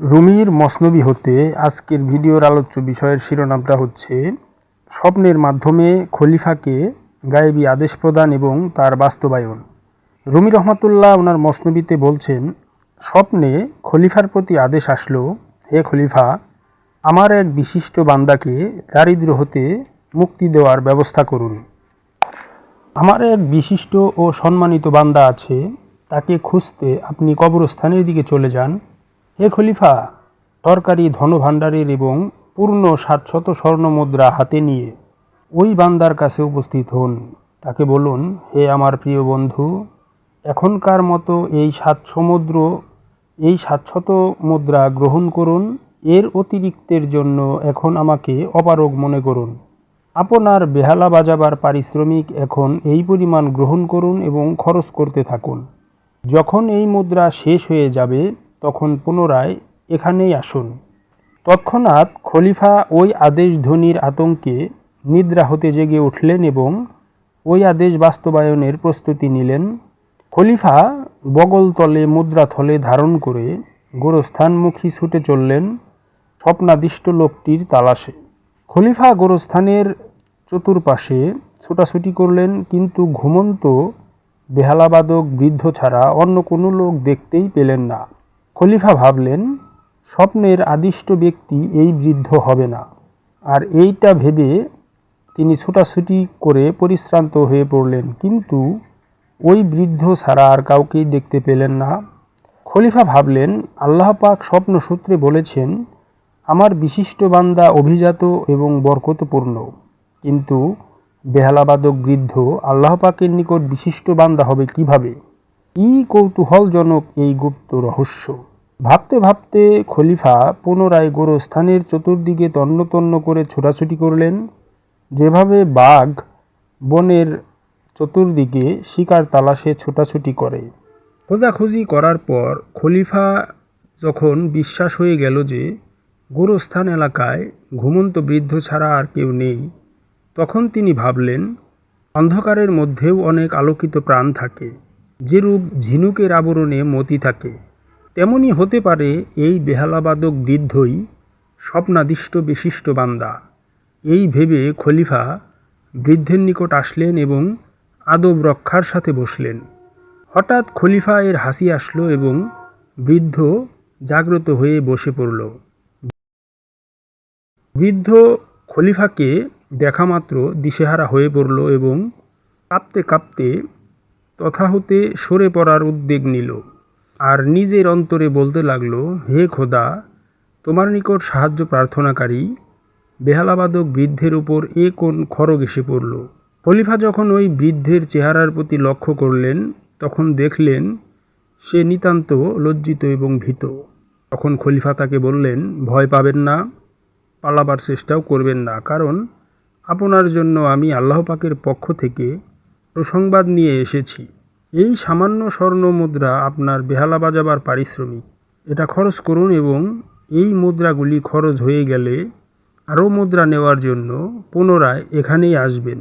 রুমির মসনবি হতে আজকের ভিডিওর আলোচ্য বিষয়ের শিরোনামটা হচ্ছে, স্বপ্নের মাধ্যমে খলিফাকে গায়েবী আদেশ প্রদান এবং তার বাস্তবায়ন। রুমি রহমাতুল্লাহ ওনার মসনবিতে বলছেন, স্বপ্নে খলিফার প্রতি আদেশ আসলো, হে খলিফা, আমার এক বিশিষ্ট বান্দাকে দারিদ্র হতে মুক্তি দেওয়ার ব্যবস্থা করুন। আমার এক বিশিষ্ট ও সম্মানিত বান্দা আছে, তাকে খুঁজতে আপনি কবরস্থানের দিকে চলে যান। হে খলিফা সরকারি ধনভাণ্ডারের এবং পূর্ণ সাতশত স্বর্ণ মুদ্রা হাতে নিয়ে ওই বান্দার কাছে উপস্থিত হন। তাকে বলুন, হে আমার প্রিয় বন্ধু, এখনকার মতো এই সাত সমুদ্র, এই সাতশত মুদ্রা গ্রহণ করুন। এর অতিরিক্তের জন্য এখন আমাকে অপারগ মনে করুন। আপনার বেহালা বাজাবার পারিশ্রমিক এখন এই পরিমাণ গ্রহণ করুন এবং খরচ করতে থাকুন। যখন এই মুদ্রা শেষ হয়ে যাবে তখন পুনরায় এখানেই আসুন। তৎক্ষণাৎ খলিফা ওই আদেশ ধ্বনির আতঙ্কে নিদ্রা হতে জেগে উঠলেন এবং ওই আদেশ বাস্তবায়নের প্রস্তুতি নিলেন। খলিফা বগলতলে মুদ্রাথলে ধারণ করে গোরস্থানমুখী ছুটে চললেন স্বপ্নাদিষ্ট লোকটির তালাশে। খলিফা গোরস্থানের চতুর্পাশে ছোটাছুটি করলেন, কিন্তু ঘুমন্ত বেহালাবাদক বৃদ্ধ ছাড়া অন্য কোনো লোক দেখতেই পেলেন না। খলিফা ভাবলেন, স্বপ্নের আদিষ্ট ব্যক্তি এই বৃদ্ধ হবে না। আর এইটা ভেবে তিনি ছুটাছুটি করে পরিশ্রান্ত হয়ে পড়লেন। কিন্তু ওই বৃদ্ধ ছাড়া আর কাউকেই দেখতে পেলেন না। খলিফা ভাবলেন, আল্লাহ পাক স্বপ্ন সূত্রে বলেছেন, আমার বিশিষ্ট বান্দা অভিজাত এবং বরকতপূর্ণ। কিন্তু বেহালাবাদক বৃদ্ধ আল্লাহ পাকের নিকট বিশিষ্ট বান্দা হবে কীভাবে? কি কৌতূহলজনক এই গুপ্ত রহস্য। ভাবতে ভাবতে খলিফা পুনরায় গোরস্থানের চতুর্দিকে তন্ন তন্ন করে ছোটাছুটি করলেন। যেভাবে বাঘ বনের চতুর্দিকে শিকার তালাশে ছোটাছুটি করে। খোঁজাখুঁজি করার পর খলিফা যখন বিশ্বাস হয়ে গেল যে গোরস্থান এলাকায় ঘুমন্ত বৃদ্ধ ছাড়া আর কেউ নেই, তখন তিনি ভাবলেন, অন্ধকারের মধ্যেও অনেক আলোকিত প্রাণ থাকে। যেরূপ ঝিনুকের আবরণে মতি থাকে, তেমনি হতে পারে এই বেহালাবাদক বৃদ্ধই স্বপ্নাদিষ্ট বিশিষ্ট বান্দা। এই ভেবে খলিফা বৃদ্ধের নিকট আসলেন এবং আদব রক্ষার সাথে বসলেন। হঠাৎ খলিফা এর হাসি আসলো এবং বৃদ্ধ জাগ্রত হয়ে বসে পড়ল। বৃদ্ধ খলিফাকে দেখা মাত্র দিশেহারা হয়ে পড়ল এবং কাঁপতে কাঁপতে তথা হতে সরে পড়ার উদ্যোগ নিল আর নিজের অন্তরে বলতে লাগল, হে খোদা, তোমার নিকট সাহায্য প্রার্থনাকারী বেহালাবাদক বৃদ্ধের উপর এ কোন খড়গ এসে পড়ল? খলিফা যখন ওই বৃদ্ধের চেহারার প্রতি লক্ষ্য করলেন, তখন দেখলেন সে নিতান্ত লজ্জিত এবং ভীত। তখন খলিফা তাকে বললেন, ভয় পাবেন না, পালাবার চেষ্টাও করবেন না, কারণ আপনার জন্য আমি আল্লাহ পাকের পক্ষ থেকে প্রসংবাদ নিয়ে এসেছি। এই সামান্য স্বর্ণ মুদ্রা আপনার বেহালা বাজাবার পারিশ্রমিক। এটা খরচ করুন এবং এই মুদ্রাগুলি খরচ হয়ে গেলে আরও মুদ্রা নেওয়ার জন্য পুনরায় এখানেই আসবেন।